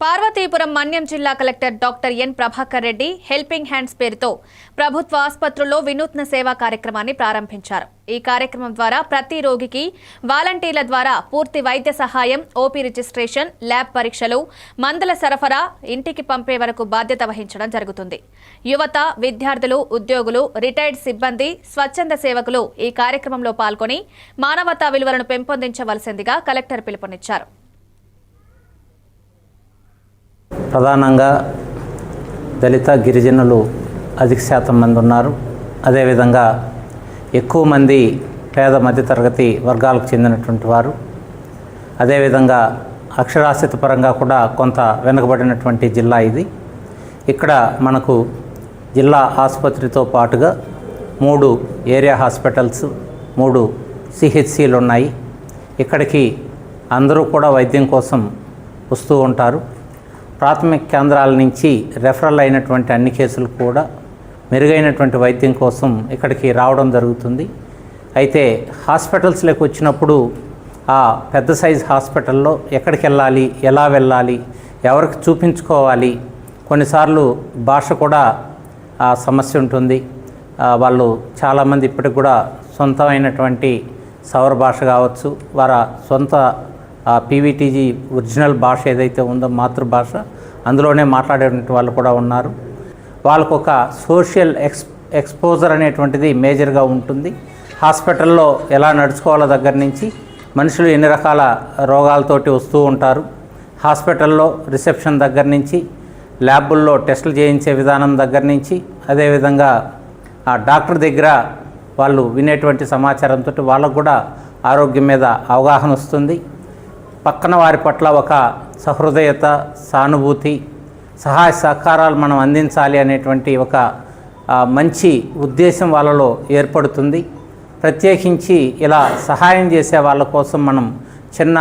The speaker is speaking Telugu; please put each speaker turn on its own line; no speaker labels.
పార్వతీపురం మన్యం జిల్లా collector doctor N Prabhakar Reddy helping hands పేరుతో ప్రభుత్వ ఆసుపత్రుల్లో వినూత్న సేవా కార్యక్రమాన్ని ప్రారంభించారు. ఈ కార్యక్రమం ద్వారా ప్రతి రోగికి వాలంటీర్ల ద్వారా పూర్తి వైద్య సహాయం ఓపీ రిజిస్ట్రేషన్ ల్యాబ్ పరీక్షలు మందుల సరఫరా ఇంటికి పంపే వరకు బాధ్యత వహించడం జరుగుతుంది. యువత విద్యార్థులు ఉద్యోగులు రిటైర్డ్ సిబ్బంది స్వచ్ఛంద సేవకులు ఈ కార్యక్రమంలో పాల్గొని మానవతా విలువలను పెంపొందించవలసిందిగా కలెక్టర్ పిలుపునిచ్చారు.
ప్రధానంగా దళిత గిరిజనులు అధిక శాతం మంది ఉన్నారు. అదేవిధంగా ఎక్కువ మంది పేద మధ్యతరగతి వర్గాలకు చెందినటువంటి వారు. అదేవిధంగా అక్షరాస్యత పరంగా కూడా కొంత వెనుకబడినటువంటి జిల్లా ఇది. ఇక్కడ మనకు జిల్లా ఆసుపత్రితో పాటుగా మూడు ఏరియా హాస్పిటల్స్ మూడు సిహెచ్సిలు ఉన్నాయి. ఇక్కడికి అందరూ కూడా వైద్యం కోసం వస్తూ ఉంటారు. ప్రాథమిక కేంద్రాల నుంచి రెఫరల్ అయినటువంటి అన్ని కేసులు కూడా మెరుగైనటువంటి వైద్యం కోసం ఇక్కడికి రావడం జరుగుతుంది. అయితే హాస్పిటల్స్లోకి వచ్చినప్పుడు ఆ పెద్ద సైజ్ హాస్పిటల్లో ఎక్కడికి వెళ్ళాలి ఎలా వెళ్ళాలి ఎవరికి చూపించుకోవాలి కొన్నిసార్లు భాష కూడా ఆ సమస్య ఉంటుంది. వాళ్ళు చాలామంది ఇప్పటికి కూడా సొంతమైనటువంటి సౌర భాష కావచ్చు వారి సొంత పీవీటీజీ ఒరిజినల్ భాష ఏదైతే ఉందో మాతృభాష అందులోనే మాట్లాడేటువంటి వాళ్ళు కూడా ఉన్నారు. వాళ్ళకు ఒక సోషల్ ఎక్స్ ఎక్స్పోజర్ అనేటువంటిది మేజర్గా ఉంటుంది. హాస్పిటల్లో ఎలా నడుచుకోవాలో దగ్గర నుంచి మనుషులు ఎన్ని రకాల రోగాలతోటి వస్తూ ఉంటారు. హాస్పిటల్లో రిసెప్షన్ దగ్గర నుంచి ల్యాబుల్లో టెస్టులు చేయించే విధానం దగ్గర నుంచి అదేవిధంగా ఆ డాక్టర్ దగ్గర వాళ్ళు వినేటువంటి సమాచారంతో వాళ్ళకు కూడా ఆరోగ్యం మీద అవగాహన వస్తుంది. పక్కన వారి పట్ల ఒక సహృదయత సానుభూతి సహాయ సహకారాలు మనం అందించాలి అనేటువంటి ఒక మంచి ఉద్దేశం వాళ్ళలో ఏర్పడుతుంది. ప్రత్యేకించి ఇలా సహాయం చేసే వాళ్ళ కోసం మనం చిన్న